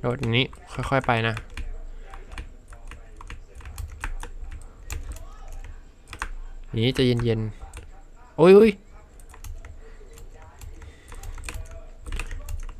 โดดนี้ค่อยๆไปนะ นี้จะเย็นๆ โอ้ยโอ้ย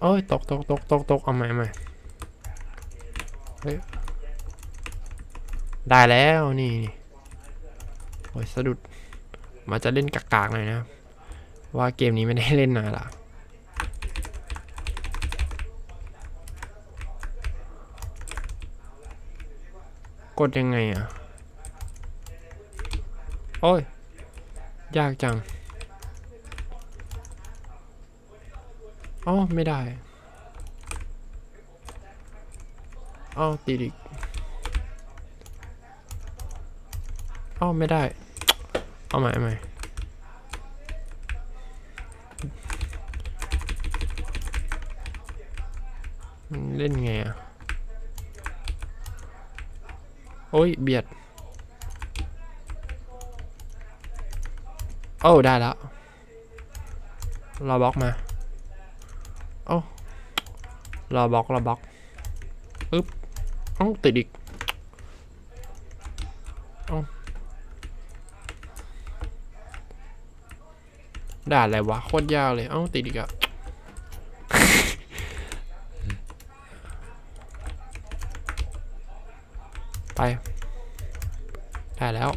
โอ้ยตกตกตกตกตกเอาใหม่ใหม่เฮ้ยได้แล้วนี่โอ้ยสะดุดมาจะเล่นกากๆหน่อยนะ ว่าเกมนี้ไม่ได้เล่นนานละ ดยังไงอะ โอ้ย ยากจังอ๋อไม่ได้อ๋อติดอีกอ๋อไม่ได้ เอาใหม่เอาใหม่มันเล่นไงอะ โอ้ย เบียด โอ้ ได้แล้ว รอบล็อกมา โอ้ รอบล็อก รอบล็อกอึ๊บเอ้าติดอีกเอ้าด่าอะไรวะ โคตรยาวเลย เอ้าติดอีกอะ ไปได้แล้ว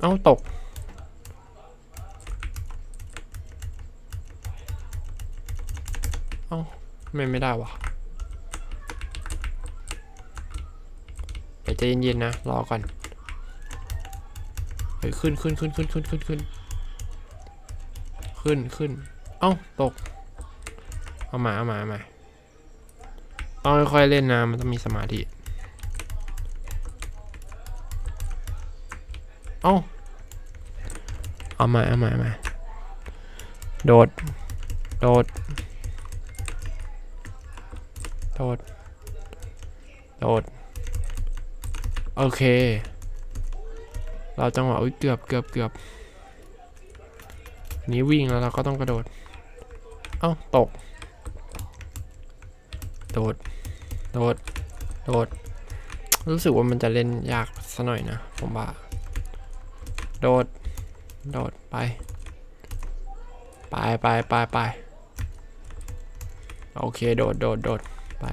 เอ้า ตก เอ้า ไม่ไม่ได้วะเดี๋ยวใจเย็นๆนะ รอก่อนเฮ้ยขึ้นขึ้นขึ้นขึ้นขึ้นขึ้นขึ้นขึ้นขึ้น เอ้า ตก เอามาเอามาเอามาต้องค่อยๆเล่นนะ มันต้องมีสมาธิ เอ้า เอามาเอามาเอามาโดด โดด โดด โดด โอเค เราจังหวะอุ้ยเกือบเกือบเกือบนี้วิ่งแล้วเราก็ต้องกระโดด เอ้า ตก โดด โดด โดด รู้สึกว่ามันจะเล่นยากซะหน่อยนะ ผมว่า โดด โดดไป ไปไปไปไปโอเค โดด โดด โดด ไป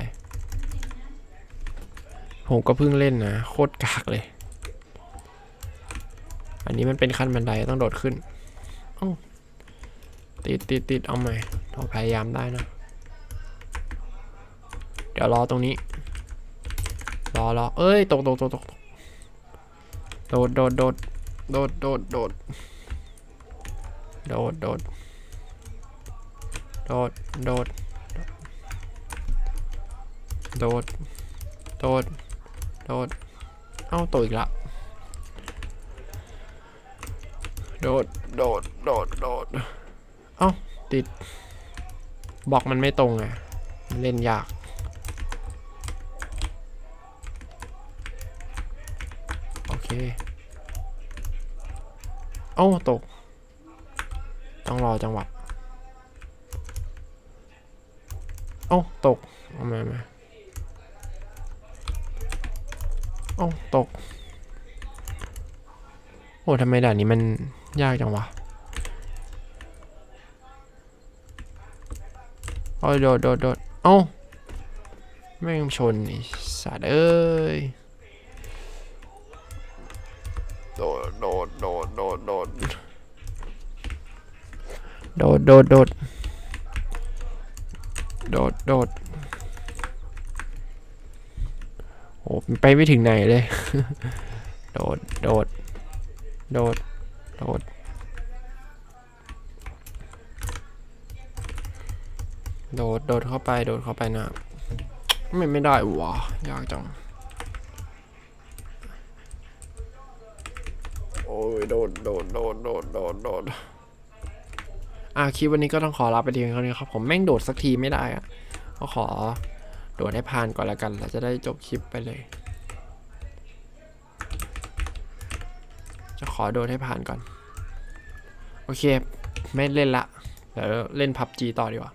ผมก็เพิ่งเล่นนะ โคตรกากเลย อันนี้มันเป็นขั้นบันไดต้องโดดขึ้นอ้าติดติดติดเอาใหม่เราพยายามได้นะ เดี๋ยวรอตรงนี้ รอรอเอ้ย ตกตกตกตกโดดโดดโดด โดดโดดโดดโดดโดดโดดโดดโดดโดดโดดเอ้าตกอีกละโดดโดดโดดโดดเอ้าติดบล็อกมันไม่ตรงไงมันเล่นยากโอเค เอ้าตก ต้องรอจังหวะเอ้าตกเอามามาเอ้าตก โอ้ทำไมด่านนี้มันยากจังวะโอ้ยโดดโดดโดดเอ้าแม่งชนไอ้สัตว์เอ้ย โดดโดดโดดโดดโดดโดดโดดโดดโดดโดดโอ้มันไปไม่ถึงไหนเลย โดดโดดโดดโดดโดดโดดเข้าไปโดดเข้าไปนะไม่ไม่ได้วะยากจัง โอ้ ยโดดโดดโดดโดดโดดโดดอะคลิปวันนี้ก็ต้องขอลาไปเพียงเท่านี้ครับผมแม่งโดดสักทีไม่ได้อะก็ขอโดดให้ผ่านก่อนแล้วกันเราจะได้จบคลิปไปเลย จะขอโดดให้ผ่านก่อน โอเค ไม่เล่นละเดี๋ยวเล่นพับจีต่อดีกว่า